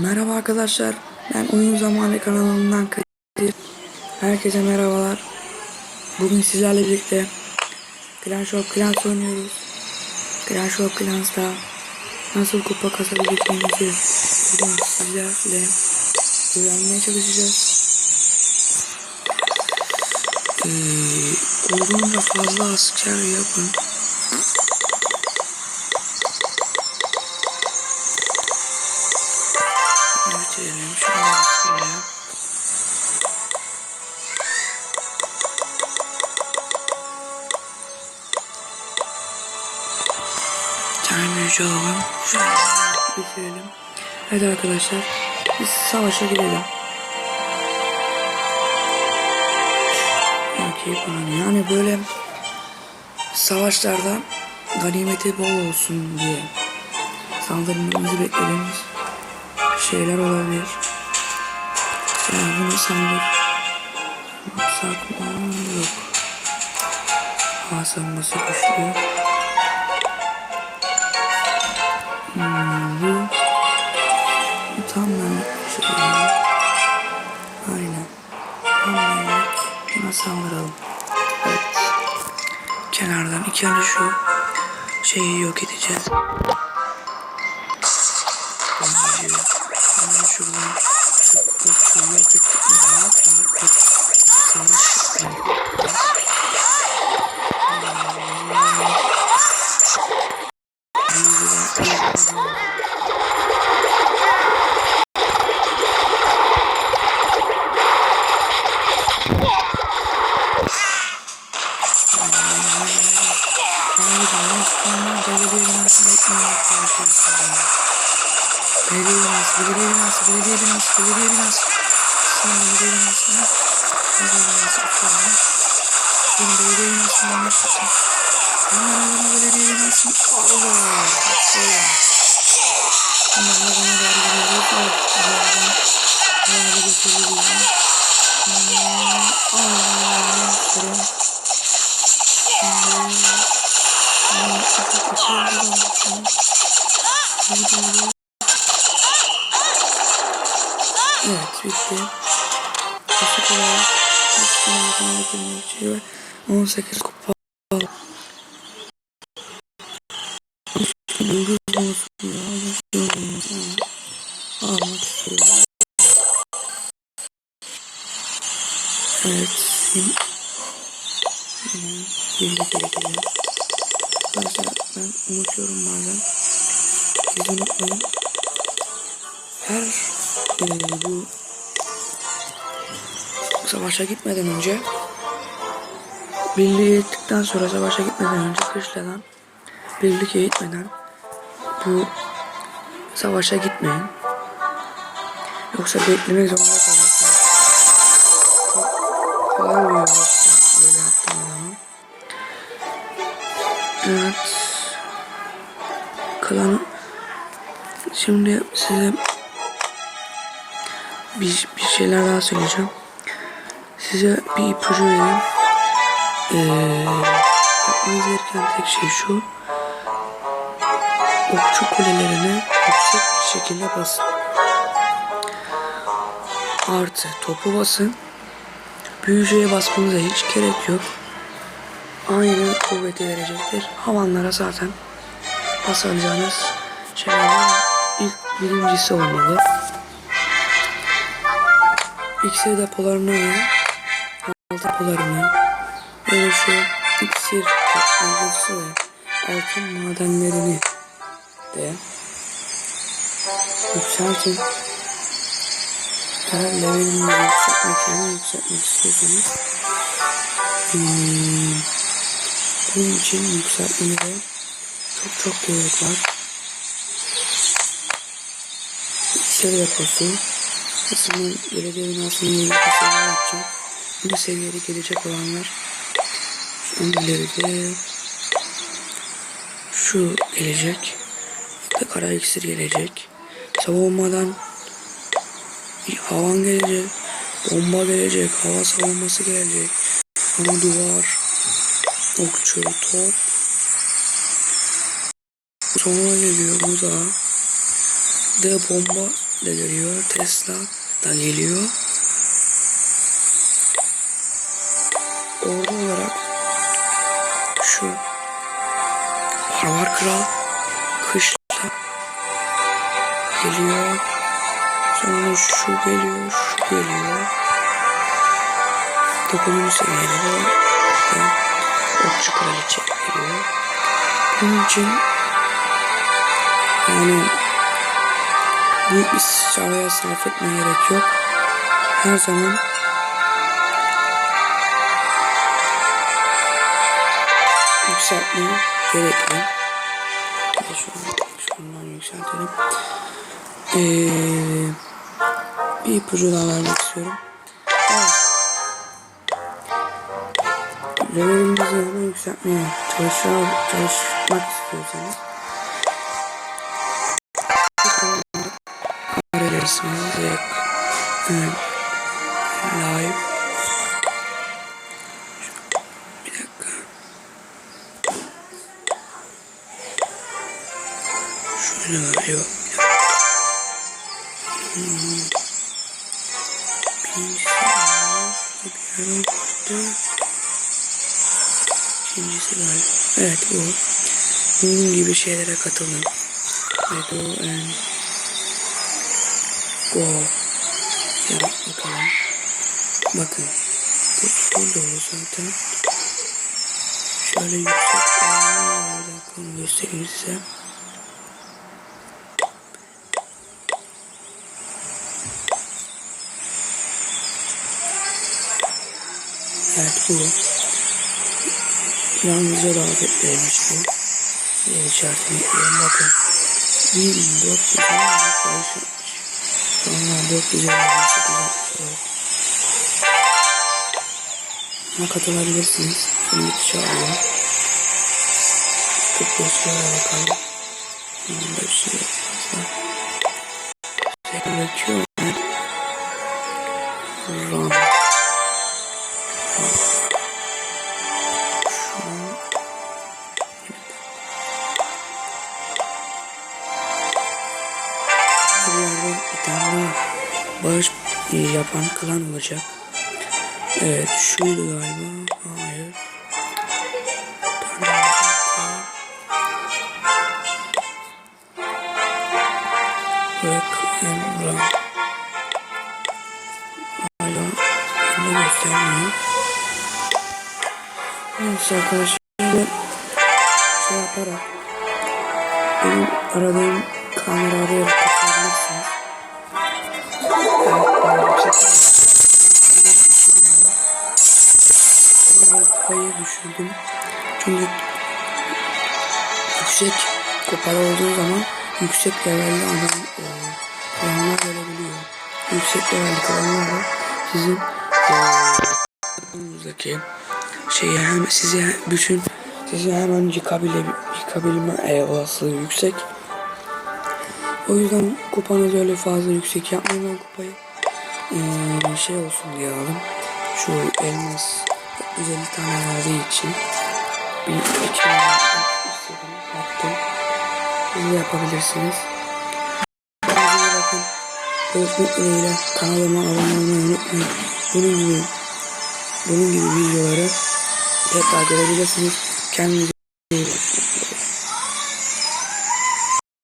Merhaba arkadaşlar. Ben Oyun Zamanı kanalından Kadir. Herkese merhabalar. Bugün sizlerle birlikte Clash of Clans oynuyoruz. Clash of Clans'ta nasıl kupa kasabileceğimizi bugün sizlerle öğrenmeye çalışacağız. Ee, olduğunca fazla asker yapın. Alalım. Şöyle bitirelim. Hadi arkadaşlar biz savaşa girelim. Okey. Yani böyle savaşlarda ganimeti bol olsun diye saldırmamızı beklediğimiz şeyler olabilir. Sandık yapsak mı? Yok. Hasanması güçlü. Hmm, bu, bu tam benlik bir şey. Aynen. Tam benlik. Buna saldıralım. Evet. Kenardan iki tane şu şeyi yok edeceğiz. Şuradan şu okçuyu Belediye binası, belediye binası, belediye binası, belediye binası. Sen belediye binasına, belediye binası uçağına. Benim belediye binasından başlasın. Bana bana belediye binasını Allah. Şöyle. Bunlar da bana doğru geliyor. Allah. Allah bir götürüyor. Allah. Allah. Şuraya. Allah. Allah. Evet bitti. Kasık olarak 18 kupa. Yıldız olsun ya. Olsun. Almak istiyorum. Evet. Birlik edelim. Arkadaşlar ben unutuyorum bazen. Siz unutmayın. Her bu savaşa gitmeden önce birliğe gittikten sonra savaşa gitmeden önce kışladan birlik gitmeden bu savaşa gitmeyin. Yoksa beklemek zorunda kalırsınız. Kolay oluyor. Evet. Klanı şimdi size bir, bir şeyler daha söyleyeceğim. Size bir ipucu vereyim. Ee, yapmanız gereken tek şey şu. Okçu kulelerine yüksek bir şekilde basın. Artı topu basın. Büyücüye basmanıza hiç gerek yok. Aynı kuvveti verecektir. Havanlara zaten basacağınız şeylerden ilk birincisi olmalı. İksir depolarını ve altın depolarını böyle şu iksir teknolojisi ve altın madenlerini de yükseltin. Eğer levelini yükseltmek yani yükseltmek istiyorsanız hmm, bunun için yükseltmeye çok çok gerek var. İksir deposu Kısmı belediye binasının yeni kısmını yapacağım. Bu seviyede gelecek olanlar an ileride şu gelecek. Da kara iksir gelecek. Savunmadan havan gelecek. Bomba gelecek. Hava savunması gelecek. Ama duvar. Okçu. Top. Sonra geliyor. Bu da. De bomba de geliyor. Tesla da geliyor. Ordu olarak şu Barbar Kral kışla geliyor. Sonra şu geliyor, şu geliyor. Dokuzuncu seviyede de Okçu Kraliçe geliyor. Bunun için yani büyük bir çabaya sarf etmeye gerek yok. Her zaman yükseltmeye gerekli. Şunu, şundan yükseltelim. Ee, bir ipucu daha vermek istiyorum. Evet. Levelimizi yükseltmeye çalışmak istiyorsanız arayabilirsiniz ve e, live. Bir dakika. Şöyle var yok ikincisi galiba evet bu. Bunun gibi şeylere katılın ve go and go yap bakalım bakın bu full dolu zaten şöyle yüksek bir onu göstereyim size Evet bu. Yalnızca davetlermiş bu. Yer işaretini ekleyelim bakın. 1400 çalışmış. Sonra 458 evet. Buna katılabilirsiniz. Şimdi çağırıyor. 45 lira bakalım. Yanında bir şey yok. Şey bırakıyor. Yapan klan olacak. Evet şuydu galiba. Hayır. Bir tane olacaktı. Rek Emra. Hala bende göstermiyor. Neyse arkadaşlar şey yaparak benim aradığım kamera arayarak katılabilirsiniz. Evet, kupayı düşürdüm. Çünkü yüksek kupada olduğu zaman yüksek levelli adam e, klanlar gelebiliyor. Yüksek levelli klanlar da sizin e, aklınızdaki şeyi hem size bütün sizi hemen yıkabile, yıkabilme e, olasılığı yüksek. O yüzden kupanızı öyle fazla yüksek yapmayın kupayı. Ee, şey olsun diye aldım. Şu elmas 150 tane verdiği için bir iki. Yaptım. Siz yapabilirsiniz. Bakın. Görüşmek. Kanalıma abone olmayı unutmayın. Bunun gibi bunun gibi videoları tekrar görebilirsiniz. Kendinize iyi bakın.